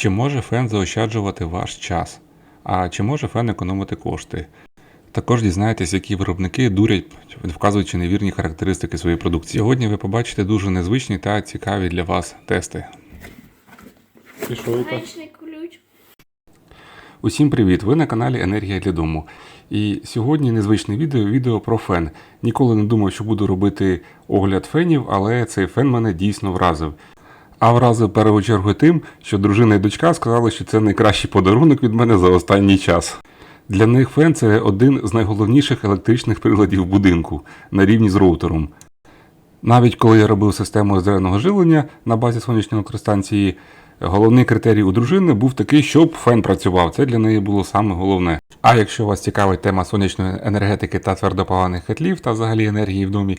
Чи може фен заощаджувати ваш час? А чи може фен економити кошти? Також дізнаєтесь, які виробники дурять, вказуючи невірні характеристики своєї продукції. Сьогодні ви побачите дуже незвичні та цікаві для вас тести. Ключ. Усім привіт! Ви на каналі Енергія для дому. І сьогодні незвичне відео відео про фен. Ніколи не думав, що буду робити огляд фенів, але цей фен мене дійсно вразив. А вразив в першу чергу тим, що дружина і дочка сказали, що це найкращий подарунок від мене за останній час. Для них фен це один з найголовніших електричних приладів будинку на рівні з роутером. Навіть коли я робив систему зеленого живлення на базі сонячної електростанції, головний критерій у дружини був такий, щоб фен працював. Це для неї було саме головне. А якщо вас цікавить тема сонячної енергетики та твердопаливних котлів та взагалі енергії в домі,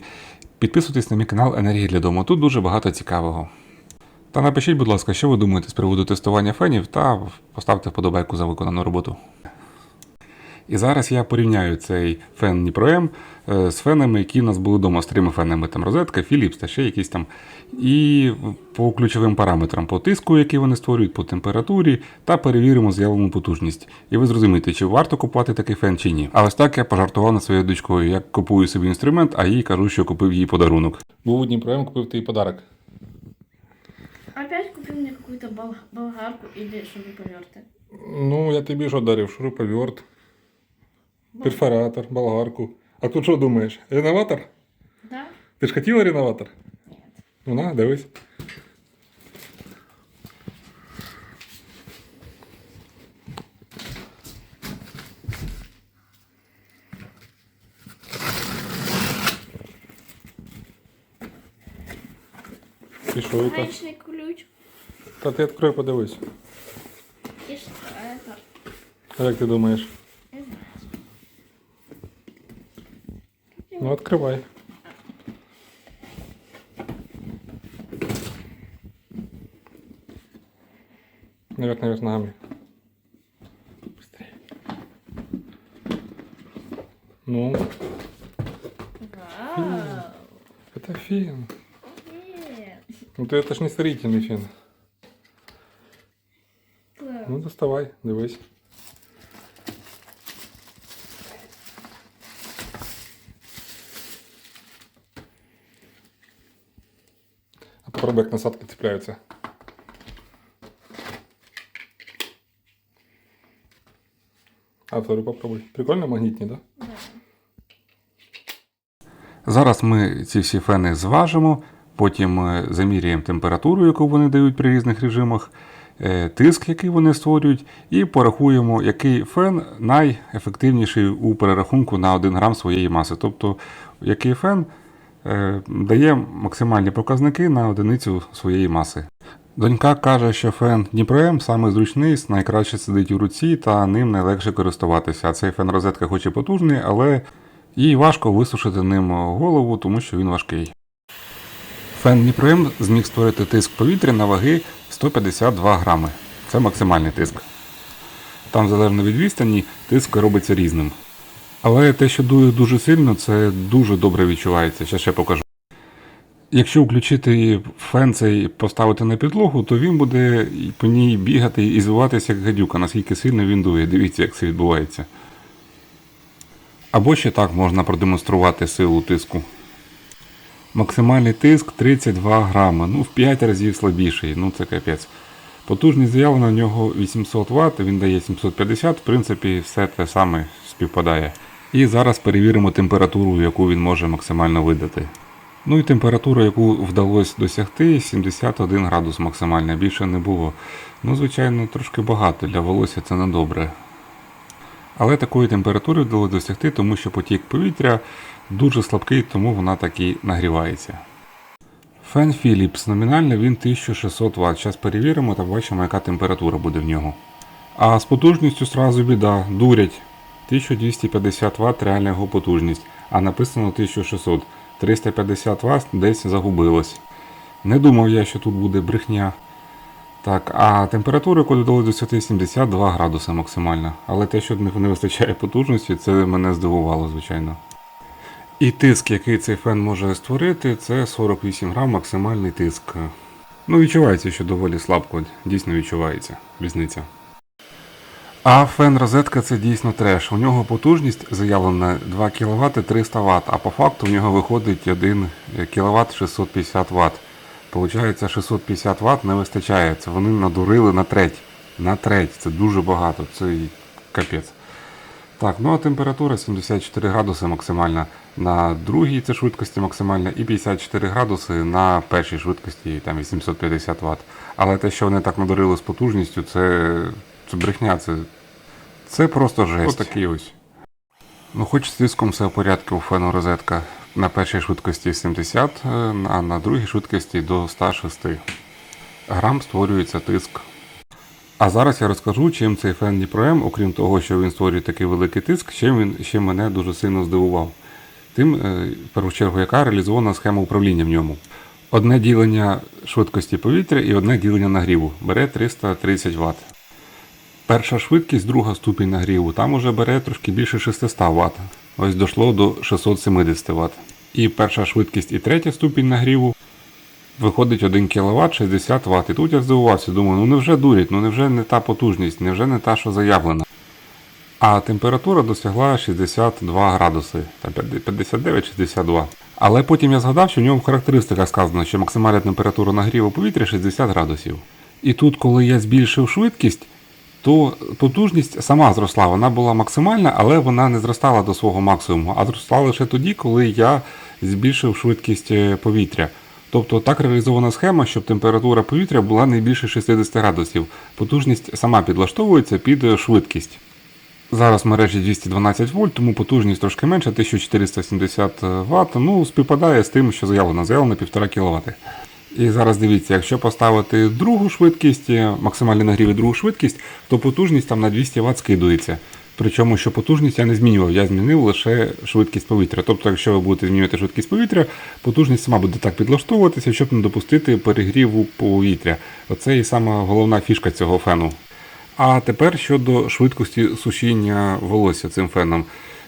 підписуйтесь на мій канал Енергія для дому. Тут дуже багато цікавого. Та напишіть, будь ласка, що ви думаєте з приводу тестування фенів, та поставте вподобайку за виконану роботу. І зараз я порівняю цей фен Дніпро-М е, з фенами, які в нас були вдома, з трьома фенами, там розетка, Philips та ще якісь там. І по ключовим параметрам, по тиску, який вони створюють, по температурі, та перевіримо заявлену потужність. І ви зрозумієте, чи варто купувати такий фен чи ні. А ось так я пожартував над своєю дочкою. Я купую собі інструмент, а їй кажу, що купив їй подарунок. Був у Дніпро, купив тобі подарок. Опять купил мне какую-то бол- болгарку или шуруповерты. Ну, я тобі що дарив? Шуруповерт, перфоратор, болгарку. А тут що думаєш? Реноватор? Да? Ти ж хотіла реноватор? Нет. Ну на, дивись. І що це? Гаечный ключ. Та ти відкрой, подивись. И что это? А як ти думаєш? Не знаю. Ну, відкривай. Наверх, наверх, ногами. Быстрее. Ну, Вау. это фен. Нет. Ну ты это ж не строительный фен. Доставай, дивись. А попробуй, як насадки цепляються. А второй попробуй. Прикольно магнітні, да? Да. Зараз ми ці всі фени зважимо, потім е, заміряємо температуру, яку вони дають при різних режимах, тиск, який вони створюють, і порахуємо, який фен найефективніший у перерахунку на 1 грам своєї маси. Тобто, який фен е, дає максимальні показники на одиницю своєї маси. Донька каже, що фен Дніпро-М саме зручний, найкраще сидить у руці та ним найлегше користуватися. Цей фен розетка хоч і потужний, але їй важко висушити ним голову, тому що він важкий. Фен Дніпро-М зміг створити тиск повітря на ваги 152 грами. Це максимальний тиск. Там, залежно від відстані, тиск робиться різним. Але те, що дує дуже сильно, це дуже добре відчувається. Ще ще покажу. Якщо включити фен цей поставити на підлогу, то він буде по ній бігати і звиватися як гадюка, наскільки сильно він дує. Дивіться, як це відбувається. Або ще так можна продемонструвати силу тиску. Максимальний тиск 32 грами, ну в 5 разів слабіший, ну це капець. Потужність заявлена в нього 800 Вт, він дає 750, в принципі, все те саме співпадає. І зараз перевіримо температуру, яку він може максимально видати. Ну і температура, яку вдалося досягти, 71 градус максимальна, більше не було. Ну, звичайно, трошки багато, для волосся це не добре. Але такої температури вдалося досягти, тому що потік повітря дуже слабкий, тому вона так і нагрівається. Фен Philips, номінально він 1600 Вт. Зараз перевіримо та бачимо, яка температура буде в нього. А з потужністю сразу біда, дурять. 1250 Вт реальна його потужність, а написано 1600. 350 Вт десь загубилось. Не думав я, що тут буде брехня. Так, а температура, яку додали досягти 72 градуси максимально. Але те, що не вистачає потужності, це мене здивувало, звичайно. І тиск, який цей фен може створити, це 48 грам максимальний тиск. Ну, відчувається, що доволі слабко, дійсно відчувається різниця. А фен розетка це дійсно треш. У нього потужність заявлена 2 кВт 300 Вт, а по факту в нього виходить 1 кВт 650 Вт. Получається 650 Вт не вистачає. Це вони надурили на треть. На треть. Це дуже багато. Це капець. Так, ну а температура 74 градуси максимальна на другій це швидкості максимальна і 54 градуси на першій швидкості там 850 Вт. Але те, що вони так надурили з потужністю, це, це брехня, це, це просто жесть. Ось такий ось. Ну, хоч з тиском все в порядку у фену розетка на першій швидкості 70, е, а на другій швидкості до 106 грам створюється тиск. А зараз я розкажу, чим цей фен Дніпром, окрім того, що він створює такий великий тиск, чим він ще мене дуже сильно здивував. Тим, е, в першу чергу, яка реалізована схема управління в ньому. Одне ділення швидкості повітря і одне ділення нагріву бере 330 Вт. Перша швидкість, друга ступінь нагріву, там уже бере трошки більше 600 Вт. Ось дійшло до 670 Вт. І перша швидкість і третя ступінь нагріву виходить 1 кВт 60 Вт. І тут я здивувався, думаю, ну невже дурять, ну невже не та потужність, невже не та, що заявлена. А температура досягла 62 градуси, та 59-62. Але потім я згадав, що в ньому в характеристиках сказано, що максимальна температура нагріву повітря 60 градусів. І тут, коли я збільшив швидкість, то потужність сама зросла. Вона була максимальна, але вона не зростала до свого максимуму, а зростала лише тоді, коли я збільшив швидкість е, повітря. Тобто так реалізована схема, щоб температура повітря була не більше 60 градусів. Потужність сама підлаштовується під е, швидкість. Зараз в мережі 212 вольт, тому потужність трошки менша, 1470 Вт. Ну, співпадає з тим, що заявлено. Заявлено 1,5 кВт. І зараз дивіться, якщо поставити другу швидкість, е, максимальний нагрів і другу швидкість, то потужність там на 200 Вт скидується. Причому, що потужність я не змінював, я змінив лише швидкість повітря. Тобто, якщо ви будете змінювати швидкість повітря, потужність сама буде так підлаштовуватися, щоб не допустити перегріву повітря. Оце і сама головна фішка цього фену. А тепер щодо швидкості сушіння волосся цим феном.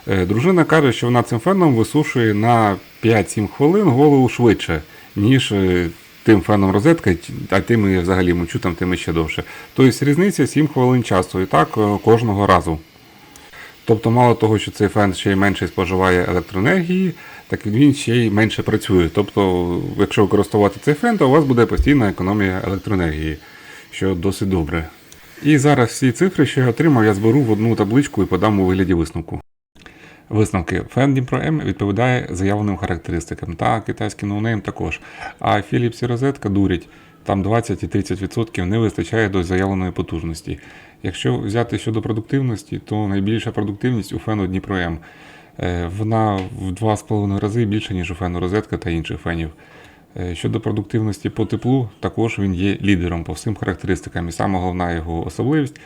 Е, Дружина каже, що вона цим феном висушує на 5-7 хвилин голову швидше, ніж е, тим феном розетка, а тим і взагалі мочу там тим ще довше. Тобто різниця 7 хвилин часу, і так е, кожного разу. Тобто, мало того, що цей фен ще й менше споживає електроенергії, так він ще й менше працює. Тобто, якщо використовувати цей фен, то у вас буде постійна економія електроенергії, що досить добре. І зараз всі цифри, що я отримав, я зберу в одну табличку і подам у вигляді висновку. Висновки. Фен Dnipro M відповідає заявленим характеристикам. Та китайський ноунейм також. А Philips і розетка дурять. Там 20 і 30% не вистачає до заявленої потужності. Якщо взяти щодо продуктивності, то найбільша продуктивність у фену Dnipro M. Е, Вона в 2,5 рази більше, ніж у фену розетка та інших фенів. Е, Щодо продуктивності по теплу, також він є лідером по всім характеристикам. І саме головна його особливість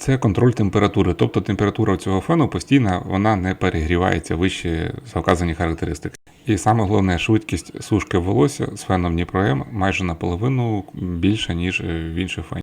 це контроль температури. Тобто температура цього фену постійна, вона не перегрівається вище за вказані характеристики. І саме головне, швидкість сушки волосся з феном Дніпро М майже наполовину більша, ніж е, в інших фенів.